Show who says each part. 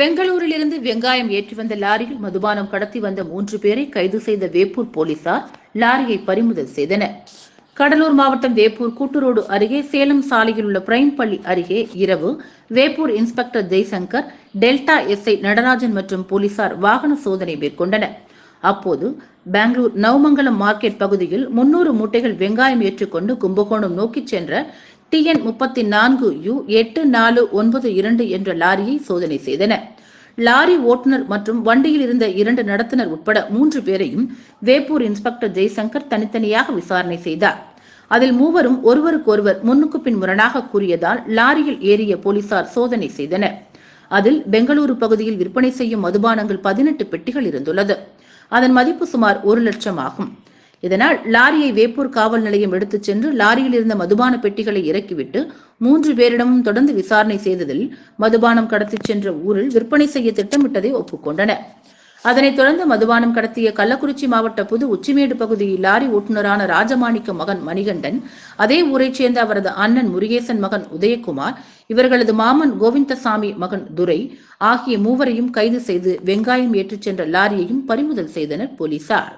Speaker 1: பெங்களூரிலிருந்து வெங்காயம் ஏற்றி வந்த லாரியில் மதுபானம் கடத்தி வந்த மூன்று பேரை கைது செய்த வேப்பூர் போலீசார் லாரியை பறிமுதல் செய்தனர். கடலூர் மாவட்டம் வேப்பூர் கூட்டுரோடு அருகே சேலம் சாலையில் உள்ள பிரைம் பள்ளி அருகே இரவு Veppur inspector Jaishankar delta SI Natarajan மற்றும் போலீசார் வாகன சோதனை மேற்கொண்டனர். அப்போது பெங்களூர் நவமங்கலம் மார்க்கெட் பகுதியில் முன்னூறு மூட்டைகள் வெங்காயம் ஏற்றுக்கொண்டு கும்பகோணம் நோக்கிச் சென்ற டிஎன் முப்பத்தி நான்கு யு எட்டு நாலு ஒன்பது இரண்டு என்ற லாரியை சோதனை செய்தனர் லாரி ஓட்டுநர் மற்றும் வண்டியில் இருந்த இரண்டு நடத்துனர் உட்பட மூன்று பேரையும் வேப்பூர் இன்ஸ்பெக்டர் ஜெய்சங்கர் தனித்தனியாக விசாரணை செய்தார். அதில் மூவரும் ஒருவருக்கொருவர் முன்னுக்கு பின் முரணாக கூறியதால் லாரியில் ஏறிய போலீசார் சோதனை செய்தனர். அதில் பெங்களூரு பகுதியில் விற்பனை செய்யும் மதுபானங்கள் பதினெட்டு பெட்டிகள் இருந்துள்ளது. அதன் மதிப்பு சுமார் ஒரு லட்சம் ஆகும். இதனால் லாரியை வேப்பூர் காவல் நிலையம் எடுத்துச் சென்று லாரியில் இருந்த மதுபான பெட்டிகளை இறக்கிவிட்டு மூன்று பேரிடமும் தொடர்ந்து விசாரணை செய்ததில் மதுபானம் கடத்திச் சென்ற ஊரில் விற்பனை செய்ய திட்டமிட்டதை ஒப்புக்கொண்டனர் அதனைத் தொடர்ந்து மதுபானம் கடத்திய கள்ளக்குறிச்சி மாவட்ட புது உச்சிமேடு பகுதியில் லாரி ஓட்டுநரான ராஜமாணிக்க மகன் மணிகண்டன் அதே ஊரைச் சேர்ந்த அவரது அண்ணன் முருகேசன் மகன் உதயகுமார் இவர்களது மாமன் கோவிந்தசாமி மகன் துரை ஆகிய மூவரையும் கைது செய்து வெங்காயம் ஏற்றிச் சென்ற லாரியையும் பறிமுதல் செய்தனர் போலீசார்.